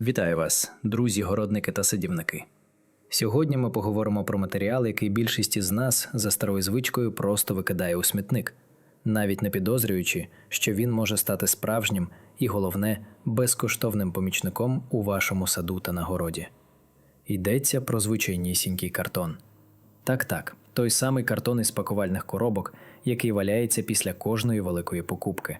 Вітаю вас, друзі, городники та садівники. Сьогодні ми поговоримо про матеріал, який більшість із нас за старою звичкою просто викидає у смітник, навіть не підозрюючи, що він може стати справжнім і, головне, безкоштовним помічником у вашому саду та на городі. Йдеться про звичайнісінький картон. Так, так, той самий картон із пакувальних коробок, який валяється після кожної великої покупки.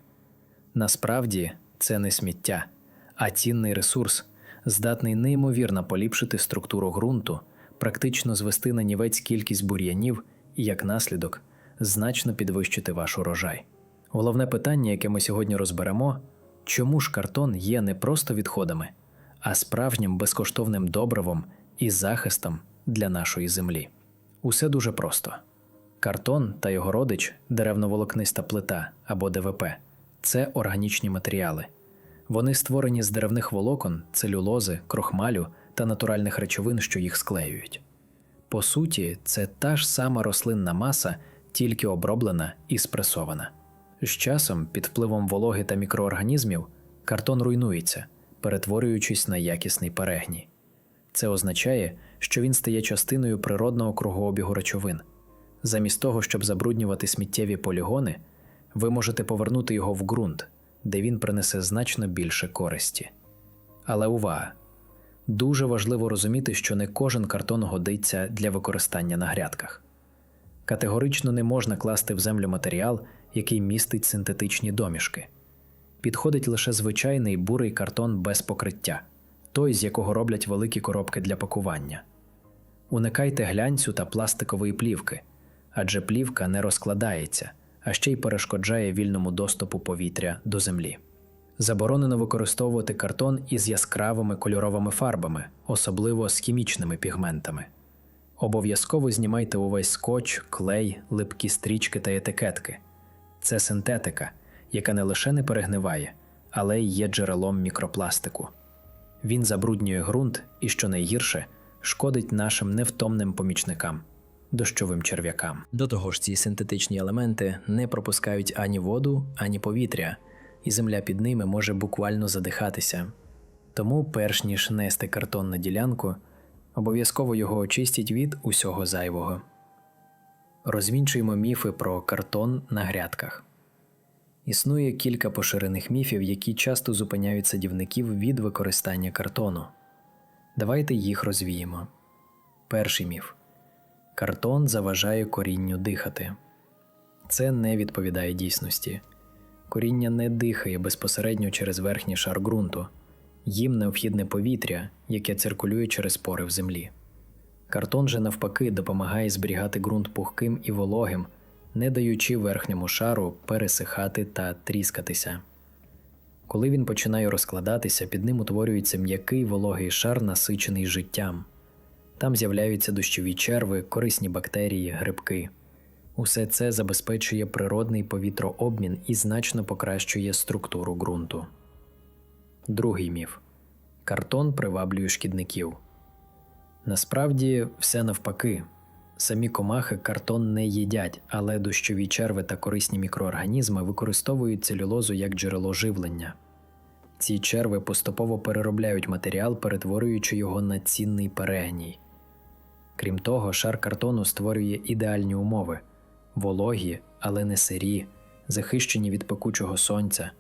Насправді це не сміття, а цінний ресурс, здатний неймовірно поліпшити структуру ґрунту, практично звести на нівець кількість бур'янів і, як наслідок, значно підвищити ваш урожай. Головне питання, яке ми сьогодні розберемо, чому ж картон є не просто відходами, а справжнім безкоштовним добривом і захистом для нашої землі. Усе дуже просто. Картон та його родич, деревноволокниста плита або ДВП це органічні матеріали. Вони створені з деревних волокон, целюлози, крохмалю та натуральних речовин, що їх склеюють. По суті, це та ж сама рослинна маса, тільки оброблена і спресована. З часом, під впливом вологи та мікроорганізмів, картон руйнується, перетворюючись на якісний перегній. Це означає, що він стає частиною природного кругообігу речовин. Замість того, щоб забруднювати сміттєві полігони, ви можете повернути його в ґрунт, де він принесе значно більше користі. Але увага! Дуже важливо розуміти, що не кожен картон годиться для використання на грядках. Категорично не можна класти в землю матеріал, який містить синтетичні домішки. Підходить лише звичайний бурий картон без покриття, той, з якого роблять великі коробки для пакування. Уникайте глянцю та пластикової плівки, адже плівка не розкладається, а ще й перешкоджає вільному доступу повітря до землі. Заборонено використовувати картон із яскравими кольоровими фарбами, особливо з хімічними пігментами. Обов'язково знімайте увесь скотч, клей, липкі стрічки та етикетки. Це синтетика, яка не лише не перегниває, але й є джерелом мікропластику. Він забруднює ґрунт і, що найгірше, шкодить нашим невтомним помічникам дощовим черв'якам. До того ж, ці синтетичні елементи не пропускають ані воду, ані повітря, і земля під ними може буквально задихатися. Тому, перш ніж нести картон на ділянку, обов'язково його очистіть від усього зайвого. Розвінчуємо міфи про картон на грядках. Існує кілька поширених міфів, які часто зупиняють садівників від використання картону. Давайте їх розвіємо. Перший міф. Картон заважає корінню дихати. Це не відповідає дійсності. Коріння не дихає безпосередньо через верхній шар ґрунту, їм необхідне повітря, яке циркулює через пори в землі. Картон же навпаки допомагає зберігати ґрунт пухким і вологим, не даючи верхньому шару пересихати та тріскатися. Коли він починає розкладатися, під ним утворюється м'який вологий шар, насичений життям. Там з'являються дощові черви, корисні бактерії, грибки. Усе це забезпечує природний повітрообмін і значно покращує структуру ґрунту. Другий міф картон приваблює шкідників. Насправді все навпаки. Самі комахи картон не їдять, але дощові черви та корисні мікроорганізми використовують целюлозу як джерело живлення. Ці черви поступово переробляють матеріал, перетворюючи його на цінний перегній. Крім того, шар картону створює ідеальні умови вологі, але не сирі, захищені від пекучого сонця.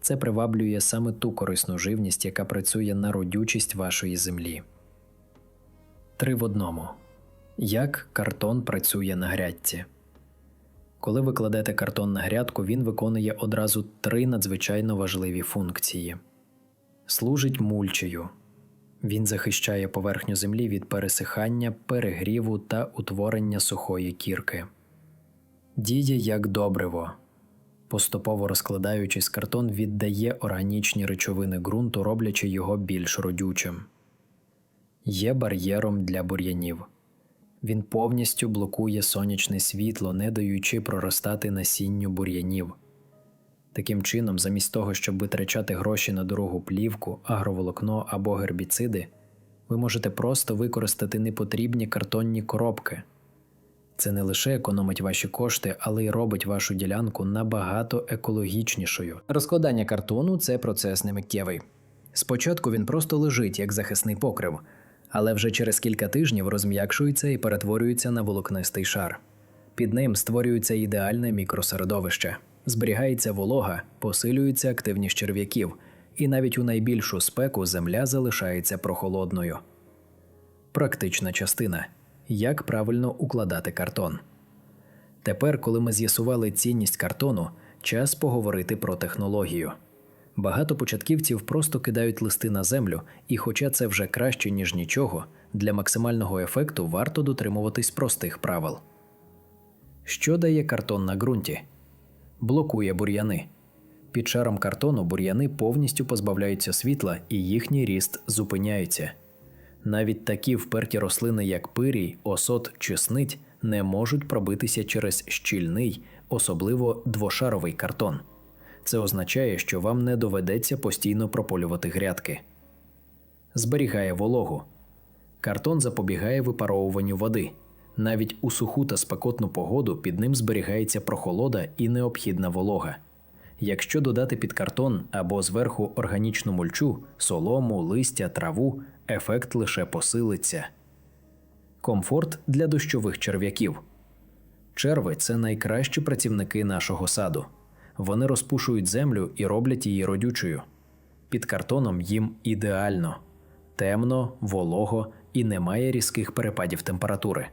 Це приваблює саме ту корисну живність, яка працює на родючість вашої землі. Три в одному. Як картон працює на грядці? Коли ви кладете картон на грядку, він виконує одразу три надзвичайно важливі функції: служить мульчею. Він захищає поверхню землі від пересихання, перегріву та утворення сухої кірки. Діє як добриво. Поступово розкладаючись, картон віддає органічні речовини ґрунту, роблячи його більш родючим. Є бар'єром для бур'янів. Він повністю блокує сонячне світло, не даючи проростати насінню бур'янів. Таким чином, замість того, щоб витрачати гроші на дорогу плівку, агроволокно або гербіциди, ви можете просто використати непотрібні картонні коробки. Це не лише економить ваші кошти, але й робить вашу ділянку набагато екологічнішою. Розкладання картону це процес немиттєвий. Спочатку він просто лежить як захисний покрив, але вже через кілька тижнів розм'якшується і перетворюється на волокнистий шар. Під ним створюється ідеальне мікросередовище, зберігається волога, посилюється активність черв'яків, і навіть у найбільшу спеку земля залишається прохолодною. Практична частина як правильно укладати картон. Тепер, коли ми з'ясували цінність картону, час поговорити про технологію. Багато початківців просто кидають листи на землю, і, хоча це вже краще, ніж нічого, для максимального ефекту варто дотримуватись простих правил. Що дає картон на ґрунті? Блокує бур'яни. Під шаром картону бур'яни повністю позбавляються світла і їхній ріст зупиняється. Навіть такі вперті рослини, як пирій, осот чи снить, не можуть пробитися через щільний, особливо двошаровий картон. Це означає, що вам не доведеться постійно прополювати грядки. Зберігає вологу. Картон запобігає випаровуванню води. Навіть у суху та спекотну погоду під ним зберігається прохолода і необхідна волога. Якщо додати під картон або зверху органічну мульчу, солому, листя, траву, ефект лише посилиться. Комфорт для дощових черв'яків. Черви це найкращі працівники нашого саду. Вони розпушують землю і роблять її родючою. Під картоном їм ідеально темно, волого і немає різких перепадів температури.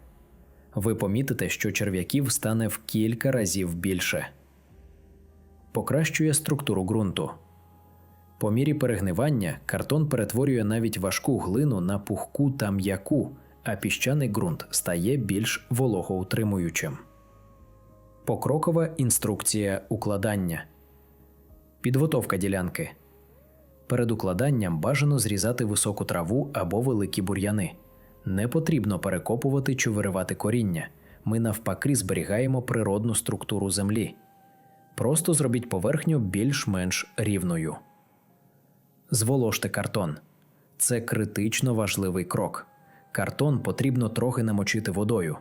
Ви помітите, що черв'яків стане в кілька разів більше. Покращує структуру ґрунту. По мірі перегнивання картон перетворює навіть важку глину на пухку та м'яку, а піщаний ґрунт стає більш вологоутримуючим. Покрокова інструкція укладання. Підготовка ділянки. Перед укладанням бажано зрізати високу траву або великі бур'яни. Не потрібно перекопувати чи виривати коріння. Ми навпаки зберігаємо природну структуру землі. Просто зробіть поверхню більш-менш рівною. Зволожте картон. Це критично важливий крок. Картон потрібно трохи намочити водою.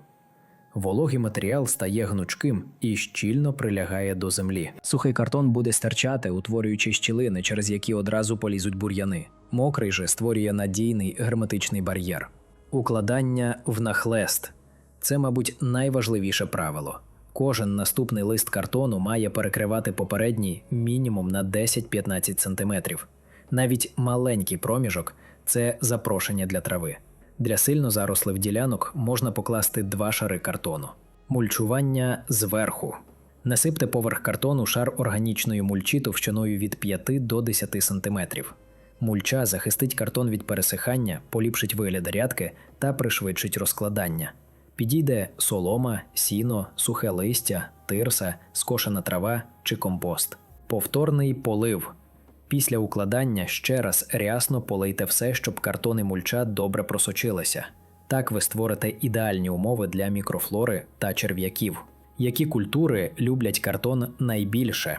Вологий матеріал стає гнучким і щільно прилягає до землі. Сухий картон буде стирчати, утворюючи щілини, через які одразу полізуть бур'яни. Мокрий же створює надійний герметичний бар'єр. Укладання в нахлест це, мабуть, найважливіше правило. Кожен наступний лист картону має перекривати попередній мінімум на 10-15 см. Навіть маленький проміжок це запрошення для трави. Для сильно зарослих ділянок можна покласти два шари картону. Мульчування зверху. Насипте поверх картону шар органічної мульчі товщиною від 5 до 10 см. Мульча захистить картон від пересихання, поліпшить вигляд рядки та пришвидшить розкладання. Підійде солома, сіно, сухе листя, тирса, скошена трава чи компост. Повторний полив. Після укладання ще раз рясно полийте все, щоб картон і мульча добре просочилися. Так ви створите ідеальні умови для мікрофлори та черв'яків. Які культури люблять картон найбільше?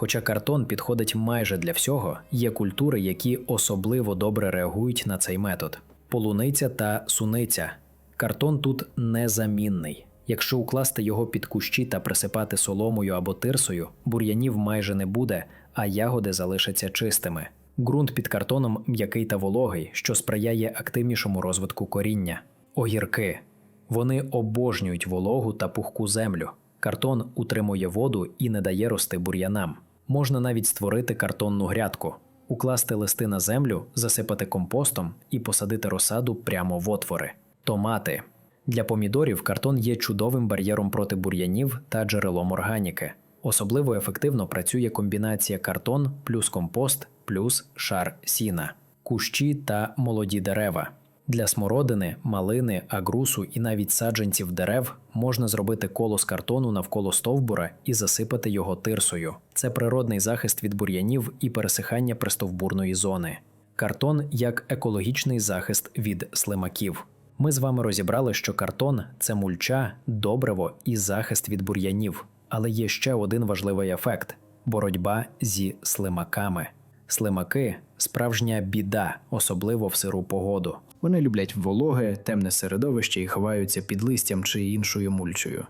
Хоча картон підходить майже для всього, є культури, які особливо добре реагують на цей метод: полуниця та суниця. Картон тут незамінний. Якщо укласти його під кущі та присипати соломою або тирсою, бур'янів майже не буде, а ягоди залишаться чистими. Ґрунт під картоном м'який та вологий, що сприяє активнішому розвитку коріння. Огірки. Вони обожнюють вологу та пухку землю. Картон утримує воду і не дає рости бур'янам. Можна навіть створити картонну грядку, укласти листи на землю, засипати компостом і посадити розсаду прямо в отвори. Томати. Для помідорів картон є чудовим бар'єром проти бур'янів та джерелом органіки. Особливо ефективно працює комбінація картон плюс компост плюс шар сіна, кущі та молоді дерева. Для смородини, малини, агрусу і навіть саджанців дерев можна зробити коло з картону навколо стовбура і засипати його тирсою. Це природний захист від бур'янів і пересихання пристовбурної зони. Картон як екологічний захист від слимаків. Ми з вами розібрали, що картон це мульча, добриво і захист від бур'янів. Але є ще один важливий ефект боротьба зі слимаками. Слимаки справжня біда, особливо в сиру погоду. Вони люблять вологе, темне середовище і ховаються під листям чи іншою мульчою.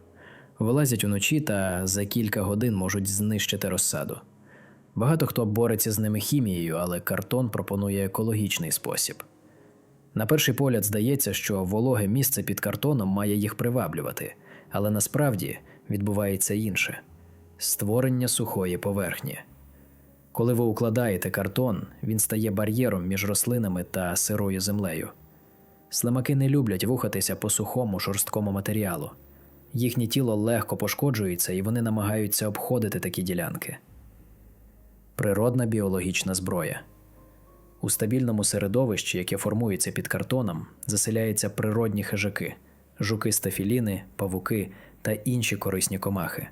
Вилазять уночі та за кілька годин можуть знищити розсаду. Багато хто бореться з ними хімією, але картон пропонує екологічний спосіб. На перший погляд здається, що вологе місце під картоном має їх приваблювати, але насправді відбувається інше створення сухої поверхні. Коли ви укладаєте картон, він стає бар'єром між рослинами та сирою землею. Слимаки не люблять рухатися по сухому шорсткому матеріалу. Їхнє тіло легко пошкоджується і вони намагаються обходити такі ділянки. Природна біологічна зброя. У стабільному середовищі, яке формується під картоном, заселяються природні хижаки, жуки стафіліни, павуки та інші корисні комахи.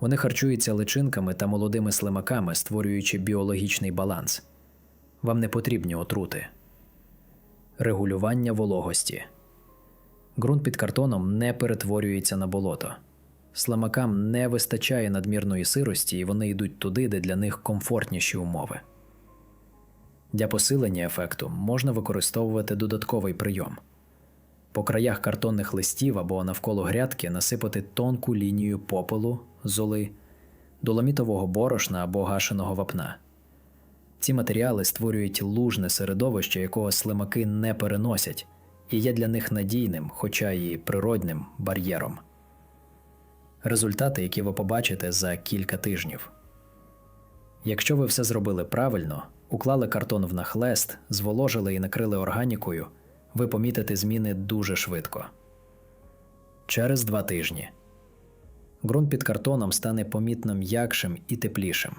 Вони харчуються личинками та молодими слимаками, створюючи біологічний баланс. Вам не потрібні отрути. Регулювання вологості. Ґрунт під картоном не перетворюється на болото. Слимакам не вистачає надмірної сирості, і вони йдуть туди, де для них комфортніші умови. Для посилення ефекту можна використовувати додатковий прийом. По краях картонних листів або навколо грядки насипати тонку лінію попелу, золи, доломітового борошна або гашеного вапна. Ці матеріали створюють лужне середовище, якого слимаки не переносять, і є для них надійним, хоча і природним бар'єром. Результати, які ви побачите за кілька тижнів. Якщо ви все зробили правильно, уклали картон в нахлест, зволожили і накрили органікою, ви помітите зміни дуже швидко. Через два тижні ґрунт під картоном стане помітно м'якшим і теплішим.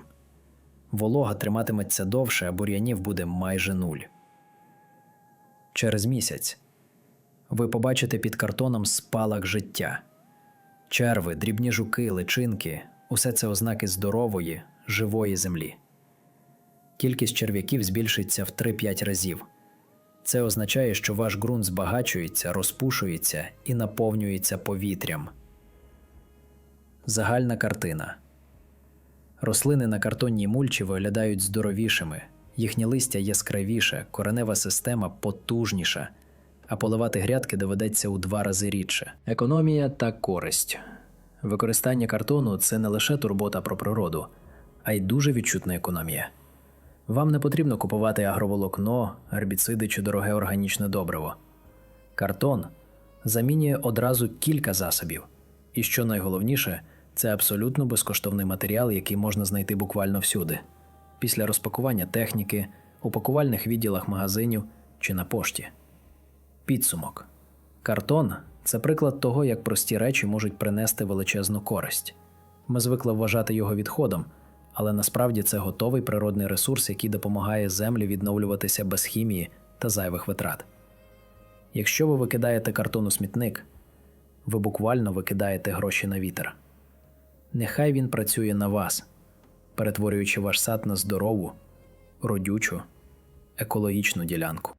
Волога триматиметься довше, а бур'янів буде майже нуль. Через місяць ви побачите під картоном спалах життя. Черви, дрібні жуки, личинки усе це ознаки здорової, живої землі. Кількість черв'яків збільшиться в 3-5 разів. Це означає, що ваш ґрунт збагачується, розпушується і наповнюється повітрям. Загальна картина. Рослини на картонній мульчі виглядають здоровішими, їхнє листя яскравіше, коренева система потужніша, а поливати грядки доведеться у два рази рідше. Економія та користь. Використання картону це не лише турбота про природу, а й дуже відчутна економія. Вам не потрібно купувати агроволокно, гербіциди чи дороге органічне добриво. Картон замінює одразу кілька засобів, і що найголовніше, це абсолютно безкоштовний матеріал, який можна знайти буквально всюди, після розпакування техніки, у пакувальних відділах магазинів чи на пошті. Підсумок. Картон це приклад того, як прості речі можуть принести величезну користь. Ми звикли вважати його відходом, але насправді це готовий природний ресурс, який допомагає землі відновлюватися без хімії та зайвих витрат. Якщо ви викидаєте картон у смітник, ви буквально викидаєте гроші на вітер. Нехай він працює на вас, перетворюючи ваш сад на здорову, родючу, екологічну ділянку.